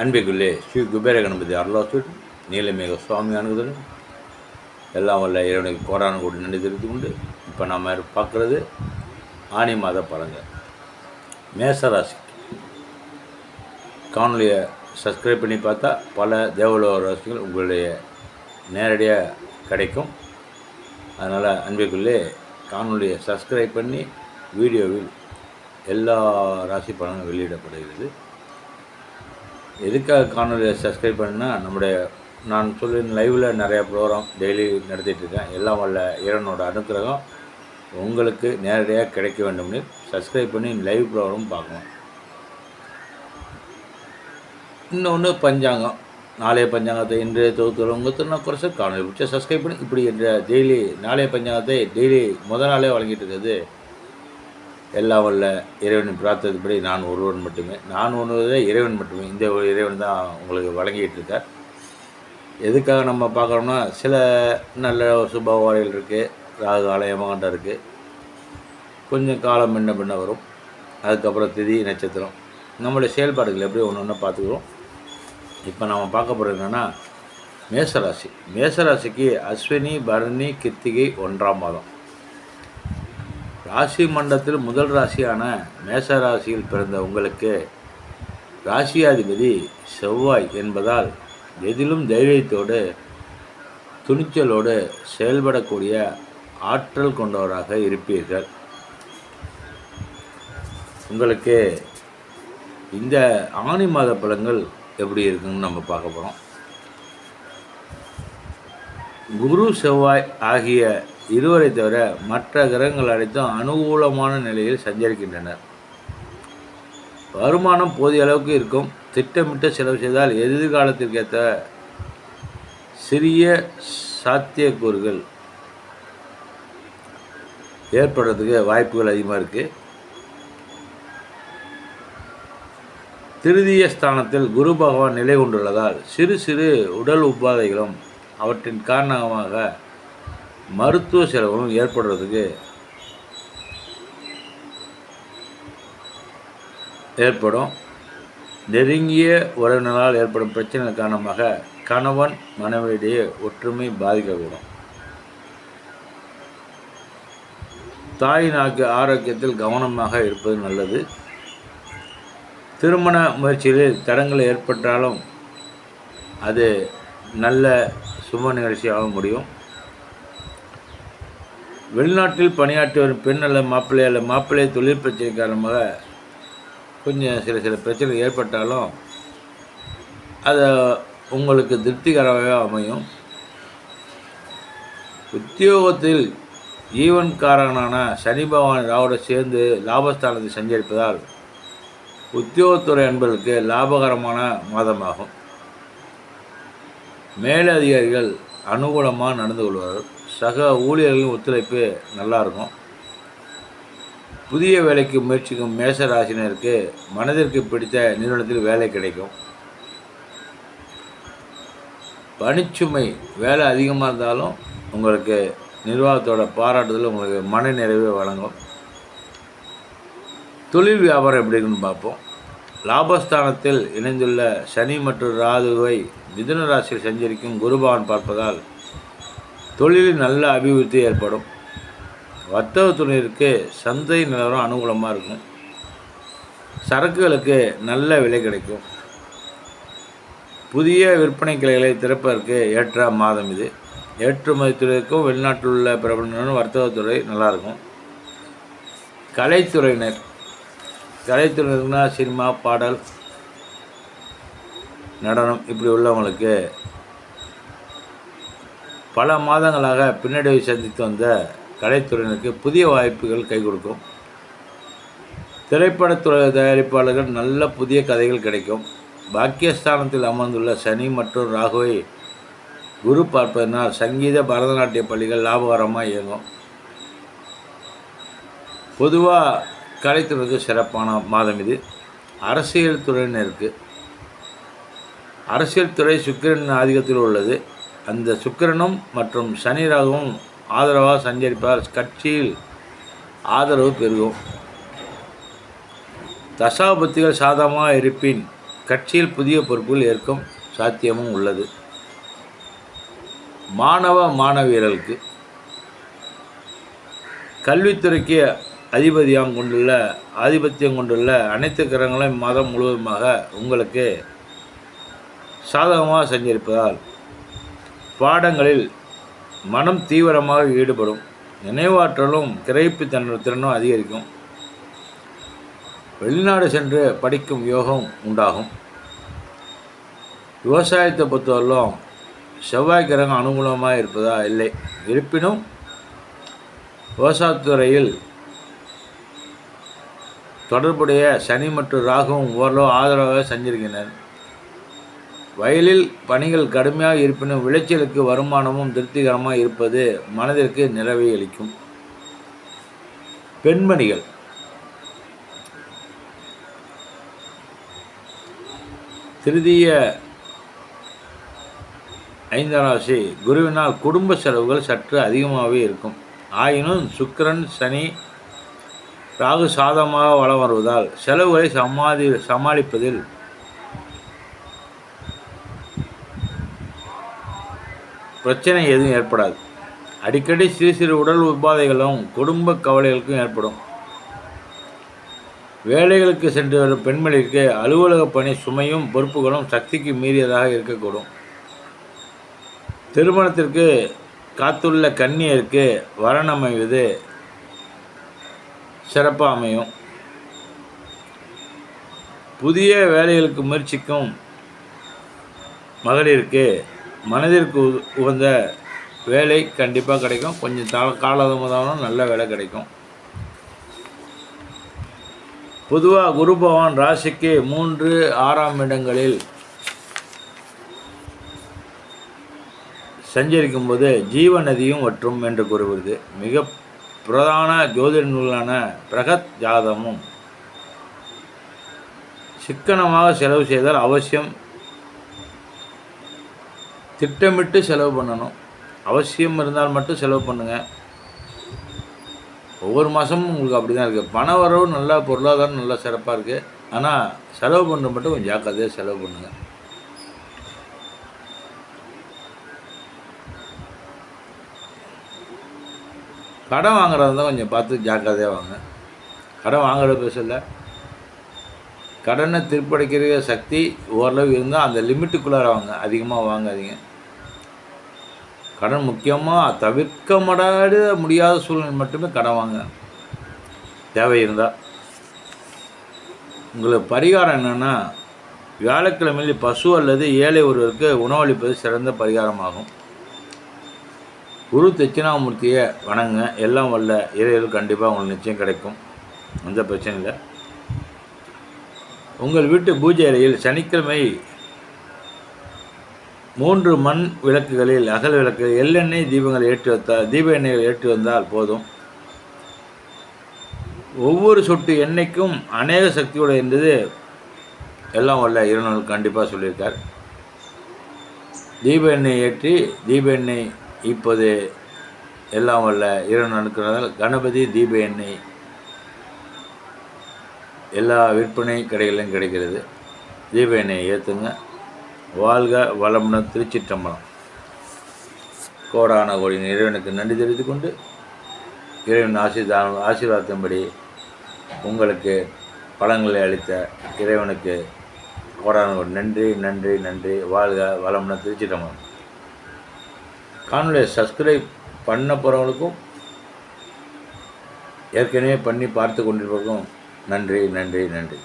அன்பிற்குள்ளே ஸ்ரீ குபேர கணபதி அருளாசுடன் நீலமேக சுவாமி அணுகுதலும் எல்லாம் வல்ல இறைவனுக்கு கோடான கூட நன்றி கொண்டு இப்போ நாம் பார்க்குறது ஆனி மாத பழங்கள் மேசராசி காணொலியை சப்ஸ்கிரைப் பண்ணி பார்த்தா பல தேவலோக ராசிகள் உங்களுடைய நேரடியாக கிடைக்கும். அதனால் அன்பிற்குள்ளே காணொலியை சப்ஸ்கிரைப் பண்ணி வீடியோவில் எல்லா ராசி பலனும் வெளியிடப்படுகிறது. எதுக்காக காணொலியை சப்ஸ்கிரைப் பண்ணால் நம்முடைய நான் சொல்லி லைவில் நிறையா ப்ரோக்ராம் டெய்லி நடத்திட்டுருக்கேன் எல்லாம் வல்ல இறைவனோட அனுக்கிரகம் உங்களுக்கு நேரடியாக கிடைக்க வேண்டும்னு சப்ஸ்கிரைப் பண்ணி லைவ் ப்ரோக்ராம் பார்க்கணும் இன்னொன்று பஞ்சாங்கம். நாளைய பஞ்சாங்கத்தை இன்றைய தொகுத்துறவங்க நான் குறைச்சி காணொலி பிடிச்சா சப்ஸ்கிரைப் பண்ணி இப்படி என்ற டெய்லி நாளைய பஞ்சாங்கத்தை டெய்லி முதல் நாளே வழங்கிட்டு இருக்கிறது எல்லாம் வல்ல இறைவனின் பிரார்த்தனைப்படி நான் ஒருவன் மட்டுமே. நான் ஒன்றுவதே இறைவன் மட்டுமே. இந்த இறைவன் தான் உங்களுக்கு வழங்கிட்டு இருக்கார். எதுக்காக நம்ம பார்க்குறோம்னா சில நல்ல சுபவாரிகள் இருக்குது ராகு ஆலயமாகண்டம் இருக்குது கொஞ்சம் காலம் முன்ன பின்ன வரும். அதுக்கப்புறம் திதி நட்சத்திரம். நம்மளுடைய செயல்பாடுகள் எப்படி ஒன்று ஒன்று பார்த்துக்குறோம். இப்போ நம்ம பார்க்க போகிறது என்னென்னா மேசராசி. மேசராசிக்கு அஸ்வினி பரணி கிருத்திகை ஒன்றாம் மாதம். ராசி மண்டலத்தில் முதல் ராசியான மேச ராசியில் பிறந்த உங்களுக்கு ராசியாதிபதி செவ்வாய் என்பதால் எதிலும் தைரியத்தோடு துணிச்சலோடு செயல்படக்கூடிய ஆற்றல் கொண்டவராக இருப்பீர்கள். உங்களுக்கு இந்த ஆணி மாத பழங்கள் எப்படி இருக்குன்னு நம்ம பார்க்க போகிறோம் குரு செவ்வாய் ஆகிய இருவரை தவிர மற்ற கிரகங்கள் அனைத்தும் அனுகூலமான நிலையில் சஞ்சரிக்கின்றனர் வருமானம் போதிய அளவுக்கு இருக்கும். திட்டமிட்டு செலவு செய்தால் எதிர்காலத்திற்கேற்ற சிறிய சாத்தியக்கூறுகள் ஏற்படுறதுக்கு வாய்ப்புகள் அதிகமாக இருக்குது திருதிய ஸ்தானத்தில் குரு பகவான் நிலை கொண்டுள்ளதால் சிறு சிறு உடல் உபாதைகளும் அவற்றின் காரணமாக மருத்துவ செலவும் ஏற்படுறதுக்கு ஏற்படும். நெருங்கிய உறவினரால் ஏற்படும் பிரச்சனைகள் காரணமாக கணவன் மனைவியிடையே ஒற்றுமை பாதிக்கக்கூடும். தாய் நாக்கு ஆரோக்கியத்தில் கவனமாக இருப்பது நல்லது. திருமண முயற்சிகளில் தடங்கள் ஏற்பட்டாலும் அது நல்ல சுப நிகழ்ச்சியாக முடியும். வெளிநாட்டில் பணியாற்றி வரும் பெண் அல்ல மாப்பிள்ளை அல்ல மாப்பிள்ளை தொழில் பிரச்சனை காரணமாக கொஞ்சம் சில சில பிரச்சனை ஏற்பட்டாலும் அதை உங்களுக்கு திருப்திகரமாக அமையும். உத்தியோகத்தில் ஈவன்காரனான சனி பகவான் ராவோட சேர்ந்து லாபஸ்தானத்தை சஞ்சரிப்பதால் உத்தியோகத்துறை என்பதற்கு லாபகரமான மாதமாகும். மேலதிகாரிகள் அனுகூலமாக நடந்து கொள்வார்கள். சக ஊழியர்களின் ஒத்துழைப்பு நல்லாயிருக்கும். புதிய வேலைக்கு முயற்சிக்கும் மேச ராசினருக்கு மனதிற்கு பிடித்த நிறுவனத்தில் வேலை கிடைக்கும். பணிச்சுமை வேலை அதிகமாக இருந்தாலும் உங்களுக்கு நிர்வாகத்தோட பாராட்டுதல் உங்களுக்கு மன நிறைவே வழங்கும். தொழில் வியாபாரம் எப்படி இருக்குன்னு பார்ப்போம். லாபஸ்தானத்தில் இணைந்துள்ள சனி மற்றும் ராதுவை மிதுன ராசியில் சஞ்சரிக்கும் குருபவன் பார்ப்பதால் தொழிலில் நல்ல அபிவிருத்தி ஏற்படும். வர்த்தக துறையிற்கு சந்தை நிலவரம் அனுகூலமாக இருக்கும். சரக்குகளுக்கு நல்ல விலை கிடைக்கும். புதிய விற்பனை கிளைகளை திறப்பதற்கு ஏற்ற மாதம் இது. ஏற்றுமதி துறைக்கும் வெளிநாட்டில் உள்ள பிரபலங்களும் வர்த்தகத்துறை நல்லாயிருக்கும் கலைத்துறையினர். கலைத்துறையினர்னா சினிமா பாடல் நடனம் இப்படி உள்ளவங்களுக்கு பல மாதங்களாக பின்னடைவை சந்தித்து வந்த கலைத்துறையினருக்கு புதிய வாய்ப்புகள் கை கொடுக்கும். திரைப்படத்துறை தயாரிப்பாளர்கள் நல்ல புதிய கதைகள் கிடைக்கும். பாக்கியஸ்தானத்தில் அமர்ந்துள்ள சனி மற்றும் ராகுவை குரு பார்ப்பதனால் சங்கீத பரதநாட்டிய பள்ளிகள் லாபகரமாக இயங்கும். பொதுவாக கலைத்துறைக்கு சிறப்பான மாதம் இது. அரசியல் துறையினருக்கு அரசியல் துறை சுக்கிரன் ஆதிக்கத்தில் உள்ளது. அந்த சுக்கிரனும் மற்றும் சனி ராகுவும் ஆதரவாக சஞ்சரிப்பார். கட்சியில் ஆதரவு பெருகும். தசாபத்திகள் சாதகமாக இருப்பின் கட்சியில் புதிய பொறுப்புகள் ஏற்கும் சாத்தியமும் உள்ளது. மாணவ மாணவியர்களுக்கு. கல்வித்துறைக்கு அதிபதியாக கொண்டுள்ள ஆதிபத்தியம் கொண்டுள்ள அனைத்து கிரகங்களும் மாதம் முழுவதுமாக உங்களுக்கு சாதகமாக செஞ்சிருப்பதால் பாடங்களில் மனம் தீவிரமாக ஈடுபடும். நினைவாற்றலும் கிரகிப்பு தன் திறனும் அதிகரிக்கும். வெளிநாடு சென்று படிக்கும் யோகம் உண்டாகும். விவசாயத்தை பொறுத்தவரையிலும் செவ்வாய் கிரகம் அனுகூலமாக இருப்பதா? இல்லை. இருப்பினும் விவசாயத்துறையில் தொடர்புடைய சனி மற்றும் ராகுவும் ஓரளவு ஆதரவாக செஞ்சிருக்கின்றனர். வயலில் பணிகள் கடுமையாக இருப்பினும் விளைச்சலுக்கு வருமானமும் திருப்திகரமாக இருப்பது மனதிற்கு நிறைவை அளிக்கும். பெண்மணிகள். திருதிய ஐந்தாம் ராசி குருவினால் குடும்ப செலவுகள் சற்று அதிகமாகவே இருக்கும். ஆயினும் சுக்கிரன் சனி ராகு சாதமாக வளம் வருவதால் செலவுகளை சமாதி சமாளிப்பதில் பிரச்சனை எதுவும் ஏற்படாது. அடிக்கடி சிறு சிறு உடல் உபாதைகளும் குடும்ப கவலைகளுக்கும் ஏற்படும். வேலைகளுக்கு சென்று வரும் பெண்களிற்கு அலுவலக பணி சுமையும் பொறுப்புகளும் சக்திக்கு மீறியதாக இருக்கக்கூடும். திருமணத்திற்கு காத்துள்ள கன்னியருக்கு வரன் அமைவது சிறப்பாக அமையும். புதிய வேலைகளுக்கு முயற்சிக்கும் மகளிருக்கு மனதிற்கு உகந்த வேலை கண்டிப்பாக கிடைக்கும். கொஞ்சம் தா காலதாமதம் நல்ல வேலை கிடைக்கும். பொதுவாக குரு பகவான் ராசிக்கு மூன்று ஆறாம் இடங்களில் சஞ்சரிக்கும் போது ஜீவ நதியும் வற்றும் என்று கூறுகிறது. மிக பிரதான ஜோதிட நூலான பிரகத் ஜாதமும் சிக்கனமாக செலவு செய்தால் அவசியம் திட்டமிட்டு செலவு பண்ணணும். அவசியம் இருந்தால் மட்டும் செலவு பண்ணுங்கள் ஒவ்வொரு மாதமும் உங்களுக்கு அப்படி தான் இருக்குது பண வரவு நல்லா பொருளாதாரம் நல்லா சிறப்பாக இருக்குது ஆனால் செலவு பண்ணுறது மட்டும் கொஞ்சம் ஜாக்கிரதையாக செலவு பண்ணுங்கள் கடன் வாங்குறது தான் கொஞ்சம் பார்த்து ஜாக்கிரதையாக வாங்க. கடன் வாங்குற பேசல. கடனை திருப்படைக்கிற சக்தி ஓரளவு இருந்தால் அந்த லிமிட்டுக்குள்ளார வாங்க. அதிகமாக வாங்காதீங்க. கடன் முக்கியமாக தவிர்க்க முடியாத முடியாத சூழ்நிலை மட்டுமே கடன் வாங்க தேவை இருந்தால் உங்களுக்கு பரிகாரம் என்னென்னா வியாழக்கிழமையில் பசு அல்லது ஏழை ஒருவருக்கு உணவளிப்பது சிறந்த பரிகாரமாகும். குரு தட்சிணாமூர்த்தியை வணங்க எல்லாம் வல்ல இறைகள் கண்டிப்பாக உங்களுக்கு நிச்சயம் கிடைக்கும். எந்த பிரச்சனையும் இல்லை. உங்கள் வீட்டு பூஜை அறையில் சனிக்கிழமை மூன்று மண் விளக்குகளில் அகல் விளக்கு எள்ளெண்ணெய் தீபங்கள் ஏற்றி வைத்தால் தீப எண்ணெய்கள் ஏற்றி வந்தால் போதும். ஒவ்வொரு சொட்டு எண்ணெய்க்கும் அநேக சக்தியோடு இருந்தது எல்லாம் வல்ல இருநூல் கண்டிப்பாக சொல்லியிருக்கார். தீப எண்ணெய் ஏற்றி தீப எண்ணெய் இப்போது எல்லாம் வல்ல இரவு அனுக்கிறதால் கணபதி தீப எண்ணெய் எல்லா விற்பனை கடைகளிலும் கிடைக்கிறது. தீப எண்ணெயை ஏற்றுங்க வாழ்க வளமுடன் திருச்சிற்றம்பலம். கோடான கோடி இறைவனுக்கு நன்றி தெரிவித்துக் கொண்டு இறைவன் ஆசீர்வாதம் ஆசீர்வாதத்தின்படி உங்களுக்கு பழங்களை அளித்த இறைவனுக்கு கோடான கோடி நன்றி நன்றி நன்றி. வாழ்க வளமுடன் திருச்சிற்றம்பலம். காணொலியை சப்ஸ்கிரைப் பண்ண போகிறவங்களுக்கும் ஏற்கனவே பண்ணி பார்த்து கொண்டிருப்பவர்களுக்கும் நன்றி நன்றி நன்றி.